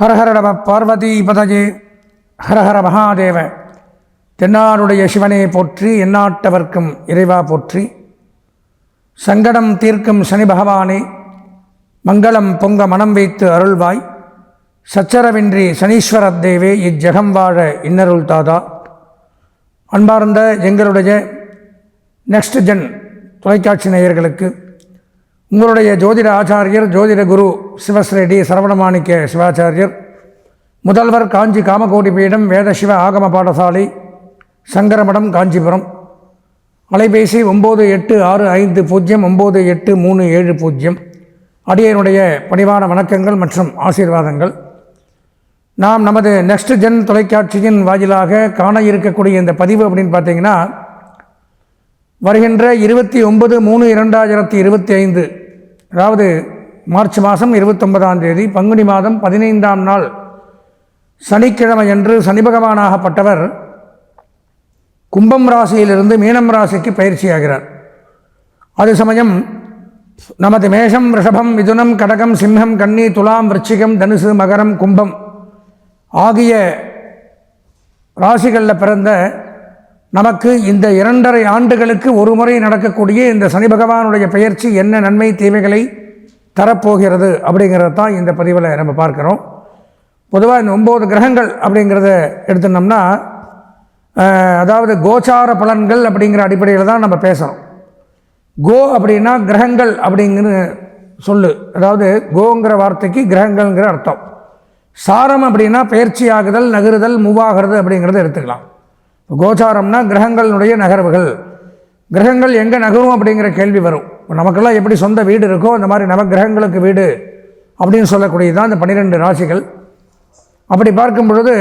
ஹரஹர நம பார்வதி பதஜே. ஹரஹர மகாதேவ. தென்னாருடைய சிவனே போற்றி எந்நாட்டவர்க்கும் இறைவா போற்றி. சங்கடம் தீர்க்கும் சனி பகவானே மங்களம் பொங்க மனம் வைத்து அருள்வாய். சச்சரவின்றி சனீஸ்வரத் தேவே இஜ்ஜகம் வாழ இன்னருள் தாதா. அன்பார்ந்த எங்களுடைய நெக்ஸ்ட் ஜென் தொலைக்காட்சி நேயர்களுக்கு உங்களுடைய ஜோதிட ஆச்சாரியர் ஜோதிட குரு சிவஸ்ரெடி சரவணமாணிக்க சிவாச்சாரியர் முதல்வர் காஞ்சி காமகோடி பீடம் வேத சிவ ஆகம பாடசாலை சங்கரமடம் காஞ்சிபுரம். அலைபேசி ஒம்பது எட்டு ஆறு ஐந்து பூஜ்ஜியம் ஒம்பது எட்டு மூணு ஏழு பூஜ்ஜியம் அடியனுடைய பணிவான வணக்கங்கள் மற்றும் ஆசீர்வாதங்கள். நாம் நமது நெக்ஸ்ட் ஜென் தொலைக்காட்சியின் வாயிலாக காண இருக்கக்கூடிய இந்த பதிவு அப்படின்னு பார்த்தீங்கன்னா வருகின்ற இருபத்தி ஒன்பது மூணு இரண்டாயிரத்தி இருபத்தி ஐந்து அதாவது மார்ச் மாதம் இருபத்தொன்பதாம் தேதி பங்குனி மாதம் பதினைந்தாம் நாள் சனிக்கிழமையன்று சனி பகவானாகப்பட்டவர் கும்பம் ராசியிலிருந்து மீனம் ராசிக்கு பயிற்சியாகிறார். அது சமயம் நமது மேஷம் ரிஷபம் மிதுனம் கடகம் சிம்ஹம் கன்னி துலாம் விருச்சிகம் தனுசு மகரம் கும்பம் ஆகிய ராசிகளில் பிறந்த நமக்கு இந்த இரண்டரை ஆண்டுகளுக்கு ஒரு முறை நடக்கக்கூடிய இந்த சனி பகவானுடைய பெயர்ச்சி என்ன நன்மை தீமைகளை தரப்போகிறது அப்படிங்கிறத தான் இந்த பதிவில் நம்ம பார்க்குறோம். பொதுவாக இந்த ஒம்பது கிரகங்கள் அப்படிங்கிறத எடுத்துனோம்னா அதாவது கோச்சார பலன்கள் அப்படிங்கிற அடிப்படையில் தான் நம்ம பேசுகிறோம் கோ அப்படின்னா கிரகங்கள் அப்படிங்கிற சொல்லு. அதாவது கோங்கிற வார்த்தைக்கு கிரகங்கள்ங்கிற அர்த்தம். சாரம் அப்படின்னா பயிற்சி ஆகுதல் நகருதல் மூவாகிறது அப்படிங்கிறத எடுத்துக்கலாம். இப்போ கோச்சாரம்னா கிரகங்களுடைய நகர்வுகள். கிரகங்கள் எங்கே நகரும் அப்படிங்கிற கேள்வி வரும். இப்போ நமக்கெல்லாம் எப்படி சொந்த வீடு இருக்கோ அந்த மாதிரி நவக்கிரகங்களுக்கு வீடு அப்படின்னு சொல்லக்கூடியது தான் இந்த பன்னிரெண்டு ராசிகள். அப்படி பார்க்கும் பொழுது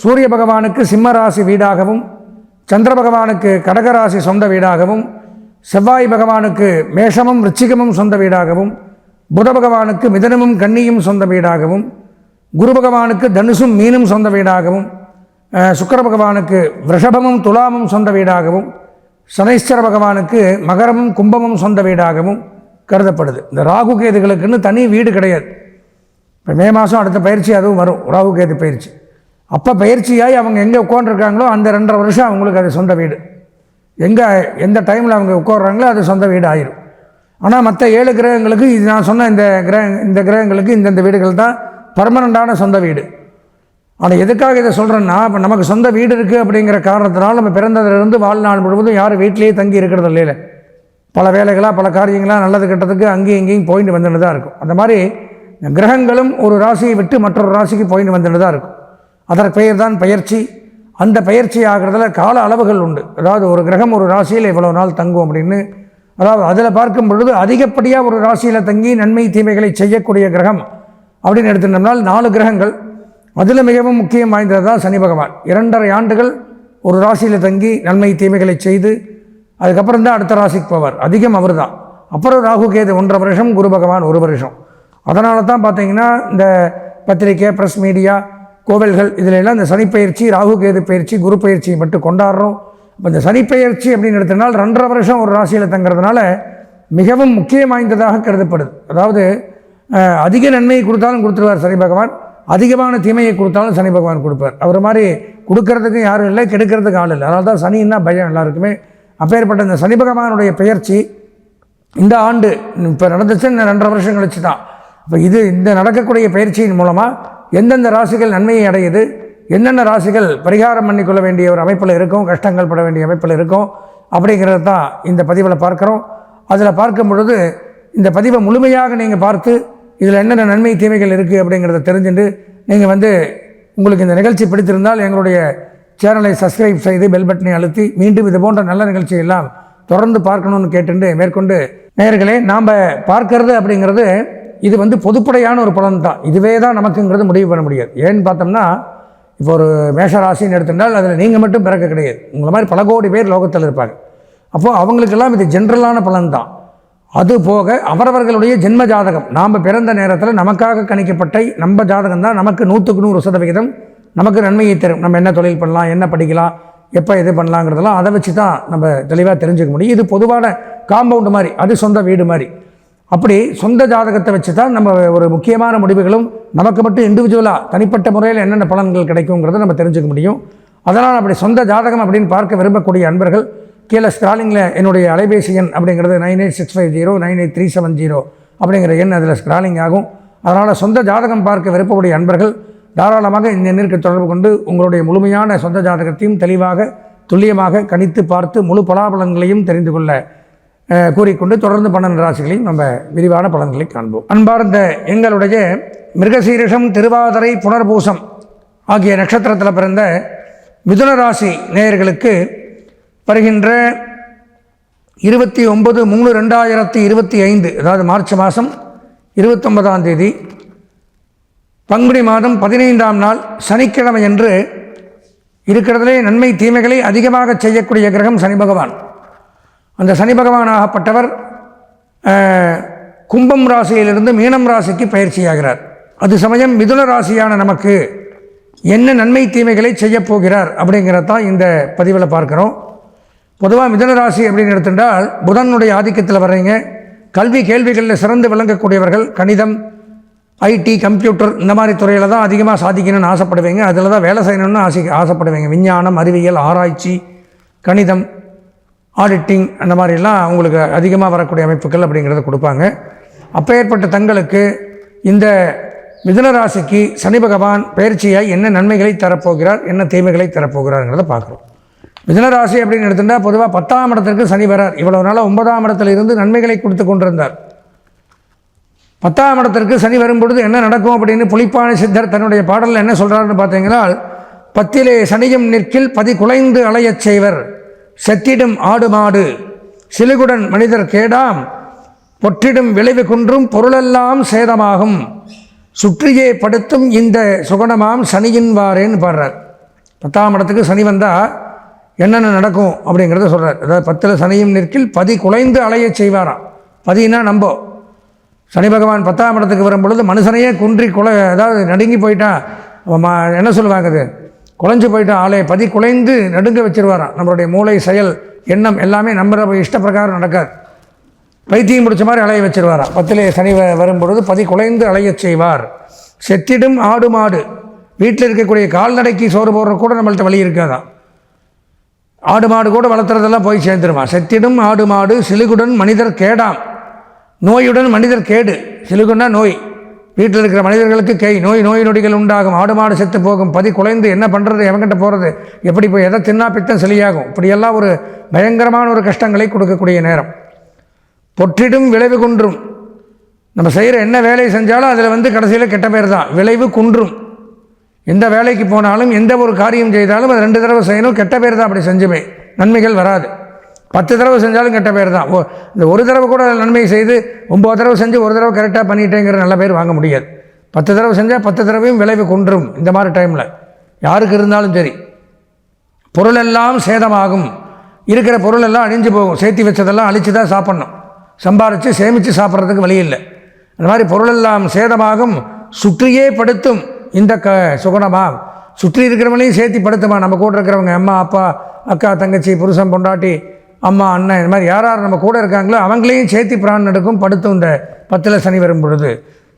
சூரிய பகவானுக்கு சிம்ம ராசி வீடாகவும் சந்திர பகவானுக்கு கடகராசி சொந்த வீடாகவும் செவ்வாய் பகவானுக்கு மேஷமும் ரிச்சிகமும் சொந்த வீடாகவும் புத பகவானுக்கு மிதனமும் கன்னியும் சொந்த வீடாகவும் குரு பகவானுக்கு தனுசும் மீனும் சொந்த வீடாகவும் சுக்கர பகவானுக்கு ரிஷபமும் துலாமும் சொந்த வீடாகவும் சனீஸ்வர பகவானுக்கு மகரமும் கும்பமும் சொந்த வீடாகவும் கருதப்படுது. இந்த ராகு கேதுகளுக்குன்னு தனி வீடு கிடையாது. இப்போ மே மாதம் அடுத்த பயிற்சி அதுவும் வரும் ராகு கேது பயிற்சி. அப்போ பயிற்சியாகி அவங்க எங்கே உட்காந்துருக்காங்களோ அந்த ரெண்டரை வருஷம் அவங்களுக்கு அது சொந்த வீடு. எங்கே எந்த டைமில் அவங்க உட்காடுறாங்களோ அது சொந்த வீடு ஆயிரும். ஆனால் மற்ற ஏழு கிரகங்களுக்கு இது நான் சொன்ன இந்த கிரக இந்த கிரகங்களுக்கு இந்தந்த வீடுகள் தான் பர்மனண்ட்டான சொந்த வீடு. ஆனால் எதுக்காக இதை சொல்கிறேன்னா இப்போ நமக்கு சொந்த வீடு இருக்குது அப்படிங்கிற காரணத்தினால் நம்ம பிறந்ததுலேருந்து வாழ்நாள் முழுவதும் யாரும் வீட்டிலேயே தங்கி இருக்கிறது இல்லையில. பல வேலைகளாக பல காரியங்களாக நல்லது கெட்டதுக்கு அங்கேயும் இங்கேயும் போயிட்டு வந்துட்டு தான் இருக்கும். அந்த மாதிரி கிரகங்களும் ஒரு ராசியை விட்டு மற்றொரு ராசிக்கு போயிட்டு வந்துட்டு தான் இருக்கும். அதற்கு பெயர் தான் பயிற்சி அந்த பயிற்சி ஆகிறதுல கால அளவுகள் உண்டு. அதாவது ஒரு கிரகம் ஒரு ராசியில் இவ்வளோ நாள் தங்கும் அப்படின்னு. அதாவது அதில் பார்க்கும் பொழுது அதிகப்படியாக ஒரு ராசியில் தங்கி நன்மை தீமைகளை செய்யக்கூடிய கிரகம் அப்படின்னு எடுத்துட்டோம்னால் நாலு கிரகங்கள். அதில் மிகவும் முக்கியம் வாய்ந்தது தான் சனி பகவான். இரண்டரை ஆண்டுகள் ஒரு ராசியில் தங்கி நன்மை தீமைகளை செய்து அதுக்கப்புறம் தான் அடுத்த ராசிக்கு போவார். அதிகம் அவர் தான் அப்புறம் ராகு கேது ஒன்றரை வருஷம் குரு பகவான் ஒரு வருஷம். அதனால தான் பார்த்தீங்கன்னா இந்த பத்திரிக்கை ப்ரெஸ் மீடியா கோவில்கள் இதில் எல்லாம் இந்த சனிப்பயிற்சி ராகு கேது பயிற்சி குரு பயிற்சியை மட்டும் கொண்டாடுறோம். இப்போ இந்த சனிப்பெயர்ச்சி அப்படின்னு எடுத்தனால் ரெண்டரை வருஷம் ஒரு ராசியில் தங்குறதுனால மிகவும் முக்கியம் வாய்ந்ததாக கருதப்படுது. அதாவது அதிக நன்மையை கொடுத்தாலும் கொடுத்துருவார் சனி பகவான். அதிகமான தீமையை கொடுத்தாலும் சனி பகவான் கொடுப்பார். அவர் மாதிரி கொடுக்கறதுக்கும் யாரும் இல்லை கெடுக்கிறதுக்கு ஆள் இல்லை. அதனால தான் சனின்னா பயம் எல்லாருக்குமே. அப்பேற்பட்ட இந்த சனி பகவானுடைய பெயர்ச்சி இந்த ஆண்டு இப்போ நடந்துச்சு இந்த ரெண்டரை வருஷம் கழிச்சு தான். இப்போ இது இந்த நடக்கக்கூடிய பயிற்சியின் மூலமாக எந்தெந்த ராசிகள் நன்மையை அடையுது என்னென்ன ராசிகள் பரிகாரம் பண்ணிக்கொள்ள வேண்டிய ஒரு அமைப்பில் இருக்கும் கஷ்டங்கள் பட வேண்டிய அமைப்பில் இருக்கும் அப்படிங்கிறது தான் இந்த பதிவில் பார்க்குறோம். அதில் பார்க்கும் பொழுது இந்த பதிவை முழுமையாக நீங்கள் பார்த்து இதில் என்னென்ன நன்மை தீமைகள் இருக்குது அப்படிங்கிறத தெரிஞ்சுட்டு நீங்கள் வந்து உங்களுக்கு இந்த நிகழ்ச்சி பிடித்திருந்தால் எங்களுடைய சேனலை சப்ஸ்கிரைப் செய்து பெல் பட்டனை அழுத்தி மீண்டும் இது போன்ற நல்ல நிகழ்ச்சியெல்லாம் தொடர்ந்து பார்க்கணும்னு கேட்டுண்டு மேற்கொண்டு. நேர்களே நாம் பார்க்கறது அப்படிங்கிறது இது வந்து பொதுப்படையான ஒரு பலன் தான். இதுவே தான் நமக்குங்கிறது முடிவு பண்ண முடியாது. ஏன்னு பார்த்தோம்னா இப்போ ஒரு மேஷராசின்னு எடுத்துட்டால் அதில் நீங்கள் மட்டும் பிறக்க கிடையாது. உங்களை மாதிரி பல கோடி பேர் லோகத்தில் இருப்பாங்க. அப்போது அவங்களுக்கெல்லாம் இது ஜென்ரலான பலன் தான். அது போக அவரவர்களுடைய ஜென்ம ஜாதகம். நாம் பிறந்த நேரத்தில் நமக்காக கணிக்கப்பட்ட நம்ம ஜாதகம் தான் நமக்கு நூற்றுக்கு நூறு சதவிகிதம் நமக்கு நன்மையை தரும். நம்ம என்ன தொழில் பண்ணலாம் என்ன படிக்கலாம் எப்போ இது பண்ணலாங்கிறதெல்லாம் அதை வச்சு தான் நம்ம தெளிவாக தெரிஞ்சுக்க முடியும். இது பொதுவான காம்பவுண்டு மாதிரி அது சொந்த வீடு மாதிரி. அப்படி சொந்த ஜாதகத்தை வச்சு தான் நம்ம ஒரு முக்கியமான முடிவுகளும் நமக்கு மட்டும் இண்டிவிஜுவலாக தனிப்பட்ட முறையில் என்னென்ன பலன்கள் கிடைக்குங்கிறத நம்ம தெரிஞ்சுக்க முடியும். அதனால் அப்படி சொந்த ஜாதகம் அப்படின்னு பார்க்க விரும்பக்கூடிய அன்பர்கள் கீழே ஸ்க்ராலிங்கில் என்னுடைய அலைபேசி எண் அப்படிங்கிறது nine eight six five zero nine eight three seven zero அப்படிங்கிற எண் அதில் ஸ்க்ராலிங் ஆகும். அதனால் சொந்த ஜாதகம் பார்க்க விருப்பக்கூடிய அன்பர்கள் தாராளமாக இந்த எண்ணிற்கு தொடர்பு கொண்டு உங்களுடைய முழுமையான சொந்த ஜாதகத்தையும் தெளிவாக துல்லியமாக கணித்து பார்த்து முழு பலாபலங்களையும் தெரிந்து கொள்ள கூறிக்கொண்டு தொடர்ந்து பன்னெண்டு ராசிகளையும் நம்ம விரிவான பலன்களை காண்போம். அன்பார்ந்த எங்களுடைய மிருகசீரிஷம் திருவாதிரை புனர்பூசம் ஆகிய நட்சத்திரத்தில் பிறந்த மிதுன ராசி நேயர்களுக்கு வருகின்ற இருபத்தி ஒன்பது மூணு ரெண்டாயிரத்தி இருபத்தி ஐந்து அதாவது மார்ச் மாதம் இருபத்தொன்பதாம் தேதி பங்குனி மாதம் பதினைந்தாம் நாள் சனிக்கிழமை என்று இருக்கிறதிலே நன்மை தீமைகளை அதிகமாக செய்யக்கூடிய கிரகம் சனி பகவான். அந்த சனி பகவானாகப்பட்டவர் கும்பம் ராசியிலிருந்து மீனம் ராசிக்கு பயிற்சியாகிறார். அது சமயம் மிதுன ராசியான நமக்கு என்ன நன்மை தீமைகளை செய்யப்போகிறார் அப்படிங்கிறத தான் இந்த பதிவில் பார்க்குறோம். பொதுவாக மிதனராசி அப்படின்னு எடுத்துட்டால் புதனுடைய ஆதிக்கத்தில் வர்றீங்க. கல்வி கேள்விகளில் சிறந்து விளங்கக்கூடியவர்கள் கணிதம் ஐடி கம்ப்யூட்டர் இந்த மாதிரி துறையில் தான் அதிகமாக சாதிக்கணும்னு ஆசைப்படுவீங்க. அதில் தான் வேலை செய்யணும்னு ஆசை ஆசைப்படுவீங்க. விஞ்ஞானம் அறிவியல் ஆராய்ச்சி கணிதம் ஆடிட்டிங் அந்த மாதிரிலாம் அவங்களுக்கு அதிகமாக வரக்கூடிய அமைப்புகள் அப்படிங்கிறத கொடுப்பாங்க. அப்போ ஏற்பட்ட தங்களுக்கு இந்த மிதனராசிக்கு சனி பகவான் பயிற்சியாய் என்ன நன்மைகளை தரப்போகிறார் என்ன தீமைகளை தரப்போகிறாருங்கிறத பார்க்குறோம். மிதனராசி அப்படின்னு எடுத்துட்டா பொதுவாக பத்தாம் இடத்திற்கு சனி வரார். இவ்வளவு நாளாக ஒன்பதாம் இடத்துல இருந்து நன்மைகளை கொடுத்து கொண்டிருந்தார். பத்தாம் இடத்திற்கு சனி வரும்பொழுது என்ன நடக்கும் அப்படின்னு புலிப்பாணி சித்தர் தன்னுடைய பாடலில் என்ன சொல்கிறாருன்னு பார்த்தீங்கன்னா பத்திலே சனியும் நிற்கில் பதி குலைந்து அலையச் செய்வர். செத்திடும் ஆடு மாடு. சிலுகுடன் மனிதர் கேடாம். பொற்றிடும் விளைவு குன்றும் பொருளெல்லாம் சேதமாகும். சுற்றியே படுத்தும் இந்த சுகணமாம் சனியின் வாரேன்னு பாடுறார். பத்தாம் இடத்துக்கு சனி வந்தால் என்னென்ன நடக்கும் அப்படிங்கிறத சொல்கிறார் அதாவது பத்தில் சனியும் நிற்கில் பதி குலைந்து அலையச் செய்வாராம். பதினா நம்போ. சனி பகவான் பத்தாம் இடத்துக்கு வரும்பொழுது மனுஷனையே குன்றி குலை அதாவது நடுங்கி போயிட்டான் மா என்ன சொல்லுவாங்க அது? குலைஞ்சு போயிட்டான் ஆளே பதி குலைந்து நடுங்க வச்சிருவாராம். நம்மளுடைய மூளை செயல் எண்ணம் எல்லாமே நம்ம இஷ்ட பிரகாரம் நடக்காது. பைத்தியம் பிடிச்ச மாதிரி அலைய வச்சிருவாராம். பத்திலே சனி வ- வரும்பொழுது பதி குலைந்து அலையச் செய்வார். செத்திடும் ஆடு மாடு. வீட்டில் இருக்கக்கூடிய கால்நடைக்கு சோறு போடுற கூட நம்மள்ட்ட வழி இருக்காதான் ஆடு மாடு கூட வளர்த்துறதெல்லாம் போய் சேர்ந்துருமா. செத்திடும் ஆடு மாடு சிலுகுடன் மனிதர் கேடாம். நோயுடன் மனிதர் கேடு. சிலுகுன்னா நோய். வீட்டில் இருக்கிற மனிதர்களுக்கு கை நோய் நோய் நொடிகள் உண்டாகும். ஆடு மாடு செத்து போகும். பதி குலைந்து என்ன பண்ணுறது எவங்கிட்ட போகிறது எப்படி போய் எதை தின்னா பித்தம் சரியாகும் இப்படியெல்லாம் ஒரு பயங்கரமான ஒரு கஷ்டங்களை கொடுக்கக்கூடிய நேரம். பொற்றிடும் விளைவு குன்றும். நம்ம செய்கிற என்ன வேலை செஞ்சாலும் அதில் வந்து கடைசியில் கெட்ட பேர் தான். விளைவு குன்றும். எந்த வேலைக்கு போனாலும் எந்த ஒரு காரியம் செய்தாலும் அது ரெண்டு தடவை செய்யணும் கெட்ட பேர் தான் அப்படி செஞ்சுமே. நன்மைகள் வராது. பத்து தடவை செஞ்சாலும் கெட்ட பேர் தான். ஓ இந்த ஒரு தடவை கூட நன்மை செய்து ஒம்பது தடவை செஞ்சு ஒரு தடவை கரெக்டாக பண்ணிட்டேங்கிற நல்ல பேர் வாங்க முடியாது. பத்து தடவை செஞ்சால் பத்து தடவையும் விளைவு குன்றும் இந்த மாதிரி டைமில் யாருக்கு இருந்தாலும் சரி. பொருளெல்லாம் சேதமாகும். இருக்கிற பொருள் எல்லாம் அழிஞ்சு போகும். சேர்த்தி வச்சதெல்லாம் அழிச்சு தான் சாப்பிட்ணும். சம்பாரித்து சேமித்து சாப்பிட்றதுக்கு வழி இல்லை. அந்த மாதிரி பொருளெல்லாம் சேதமாகும் சுற்றியே படுத்தும். இந்த க சுகுணமா சுற்றி இருக்கிறவங்களையும் சேர்த்தி படுத்துமா? நம்ம கூட இருக்கிறவங்க அம்மா அப்பா அக்கா தங்கச்சி புருஷன் பொண்டாட்டி அம்மா அண்ணன் இந்த மாதிரி யார் யார் நம்ம கூட இருக்காங்களோ அவங்களையும் சேர்த்தி பிராணம் எடுக்கும் படுத்தும் இந்த பத்தில் சனி வரும் பொழுது.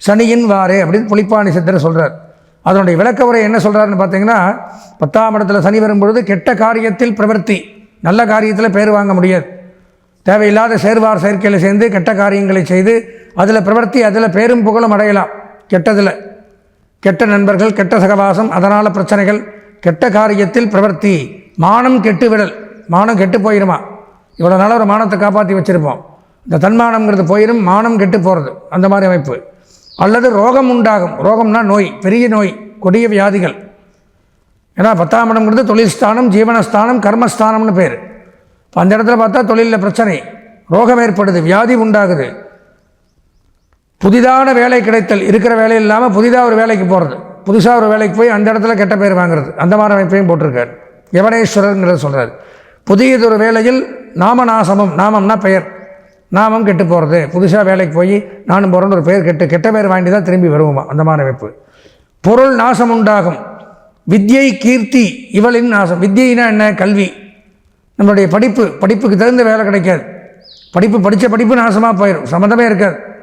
சனியின் வாரே அப்படின்னு புளிப்பாணி சித்தர் சொல்கிறார் அதனுடைய விளக்க உரை என்ன சொல்கிறாருன்னு பார்த்தீங்கன்னா பத்தாம் இடத்துல சனி வரும் பொழுது கெட்ட காரியத்தில் பிரவர்த்தி. நல்ல காரியத்தில் பேர் வாங்க முடியாது. தேவையில்லாத சேர்வார் செயற்கையில் சேர்ந்து கெட்ட காரியங்களை செய்து அதில் பிரவர்த்தி அதில் பேரும் புகழும் அடையலாம். கெட்டதில். கெட்ட நண்பர்கள் கெட்ட சகவாசம் அதனால் பிரச்சனைகள் கெட்ட காரியத்தில் பிரவர்த்தி மானம் கெட்டு விடல் மானம் கெட்டு போயிருமா? இவ்வளோ நாளாக ஒரு மானத்தை காப்பாற்றி வச்சுருப்போம். இந்த தன்மானம்ங்கிறது போயிடும் மானம் கெட்டு போகிறது அந்த மாதிரி அமைப்பு. அல்லது ரோகம் உண்டாகும். ரோகம்னா நோய் பெரிய நோய் கொடிய வியாதிகள். ஏன்னா பத்தாம் இடம்ங்கிறது தொழில் ஸ்தானம் ஜீவனஸ்தானம் கர்மஸ்தானம்னு பேர். அந்த இடத்துல பார்த்தா தொழிலில் பிரச்சனை ரோகம் ஏற்படுது வியாதி உண்டாகுது. புதிதான வேலை கிடைத்தல் இருக்கிற வேலை இல்லாமல் புதிதாக ஒரு வேலைக்கு போகிறது புதுசாக ஒரு வேலைக்கு போய் அந்த இடத்துல கெட்ட பேர் வாங்குறது. அந்த மாதிரி அமைப்பையும் போட்டிருக்கார். யவனேஸ்வரர்ங்கிறத சொல்கிறார் புதியதொரு வேலையில் நாமநாசமம் நாமம்னா பெயர். நாமம் கெட்டு போகிறது புதுசாக வேலைக்கு போய் நானும் போகிறேன்னு ஒரு பெயர் கெட்டு கெட்ட பேர் வாங்கி தான் திரும்பி வருவோமா? அந்த மாதிரி அமைப்பு. பொருள் நாசம் உண்டாகும். வித்யை கீர்த்தி இவளின் நாசம். வித்யினா என்ன? கல்வி. நம்மளுடைய படிப்பு படிப்புக்கு தகுந்த வேலை கிடைக்காது. படிப்பு படித்த படிப்பு நாசமாக போயிடும் சம்மந்தமே இருக்காது.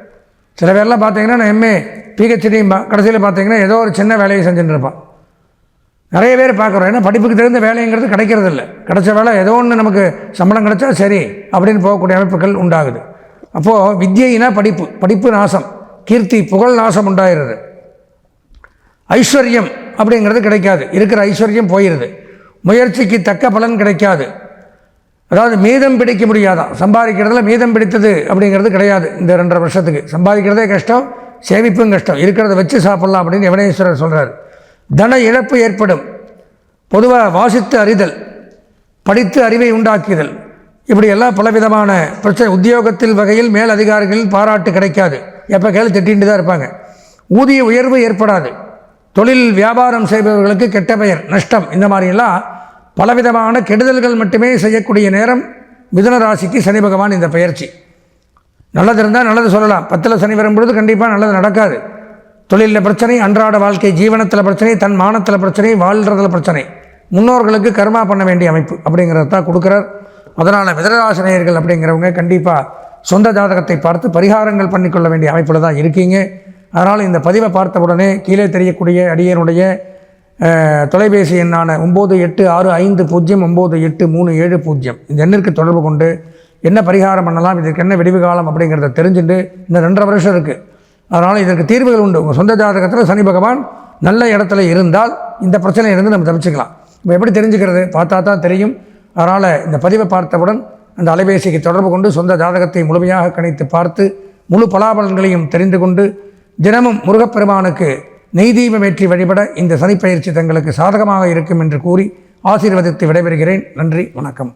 சில பேர்லாம் பார்த்தீங்கன்னா நான் எம்ஏ பிஹெச்டிம்பா கடைசியில் பார்த்தீங்கன்னா ஏதோ ஒரு சின்ன வேலையை செஞ்சுட்டு இருப்பான் நிறைய பேர் பார்க்குறோம். ஏன்னா படிப்புக்கு தகுந்த வேலைங்கிறது கிடைக்கிறது இல்லை. கிடைச்ச வேலை ஏதோ ஒன்று நமக்கு சம்பளம் கிடைச்சா சரி அப்படின்னு போகக்கூடிய அமைப்புகள் உண்டாகுது. அப்போது வித்தியினா படிப்பு படிப்பு நாசம் கீர்த்தி புகழ் நாசம் உண்டாகிறது ஐஸ்வர்யம் அப்படிங்கிறது கிடைக்காது. இருக்கிற ஐஸ்வர்யம் போயிடுது முயற்சிக்கு தக்க பலன் கிடைக்காது. அதாவது மீதம் பிடிக்க முடியாதான். சம்பாதிக்கிறதுல மீதம் பிடித்தது அப்படிங்கிறது கிடையாது இந்த ரெண்டரை வருஷத்துக்கு. சம்பாதிக்கிறதே கஷ்டம் சேமிப்பும் கஷ்டம். இருக்கிறத வச்சு சாப்பிட்லாம் அப்படின்னு யவனேஸ்வரர் சொல்கிறார் தன இழப்பு ஏற்படும். பொதுவாக வாசித்து அறிதல் படித்து அறிவை உண்டாக்குதல் இப்படியெல்லாம் பலவிதமான பிரச்சனை. உத்தியோகத்தில் வகையில் மேல் அதிகாரிகளில் பாராட்டு கிடைக்காது. எப்போ கேள்வி திட்டின்னு தான் இருப்பாங்க. ஊதிய உயர்வு ஏற்படாது. தொழில் வியாபாரம் செய்பவர்களுக்கு கெட்ட பெயர் நஷ்டம் இந்த மாதிரியெல்லாம் பலவிதமான கெடுதல்கள் மட்டுமே செய்யக்கூடிய நேரம் மிதுன ராசிக்கு சனி பகவான் இந்த பயிற்சி. நல்லது இருந்தால் நல்லது சொல்லலாம். பத்தில் சனி வரும்பொழுது கண்டிப்பாக நல்லது நடக்காது. தொழிலில் பிரச்சனை அன்றாட வாழ்க்கை ஜீவனத்தில் பிரச்சனை தன் மானத்தில் பிரச்சனை வாழ்கிறதுல பிரச்சனை. முன்னோர்களுக்கு கர்மா பண்ண வேண்டிய அமைப்பு அப்படிங்கிறத தான் கொடுக்குறார். அதனால் மிதனராசினியர்கள் அப்படிங்கிறவங்க கண்டிப்பாக சொந்த ஜாதகத்தை பார்த்து பரிகாரங்கள் பண்ணிக்கொள்ள வேண்டிய அமைப்பில் தான் இருக்கீங்க. அதனால் இந்த பதிவை பார்த்த உடனே கீழே தெரியக்கூடிய அடியனுடைய தொலைபேசி எண்ணான ஒம்பது எட்டு ஆறு ஐந்து பூஜ்ஜியம் ஒம்பது எட்டு மூணு ஏழு பூஜ்ஜியம். இந்த எண்ணிற்கு தொடர்பு கொண்டு என்ன பரிகாரம் பண்ணலாம் இதற்கு என்ன விடிவு காலம் அப்படிங்கிறத தெரிஞ்சுட்டு இன்னும் ரெண்டரை வருஷம் இருக்குது அதனால் இதற்கு தீர்வுகள் உண்டு. உங்கள் சொந்த ஜாதகத்தில் சனி பகவான் நல்ல இடத்துல இருந்தால் இந்த பிரச்சனையிலிருந்து நம்ம தப்பிச்சுக்கலாம். இப்போ எப்படி தெரிஞ்சுக்கிறது? பார்த்தா தான் தெரியும். அதனால் இந்த பதிவை பார்த்தவுடன் அந்த அலைபேசிக்கு தொடர்பு கொண்டு சொந்த ஜாதகத்தை முழுமையாக கணித்து பார்த்து முழு பலாபலன்களையும் தெரிந்து கொண்டு தினமும் முருகப்பெருமானுக்கு நெய் தீபம் ஏற்றி வழிபட இந்த சனிப்பயிற்சி தங்களுக்கு சாதகமாக இருக்கும் என்று கூறி ஆசீர்வதித்து விடைபெறுகிறேன். நன்றி வணக்கம்.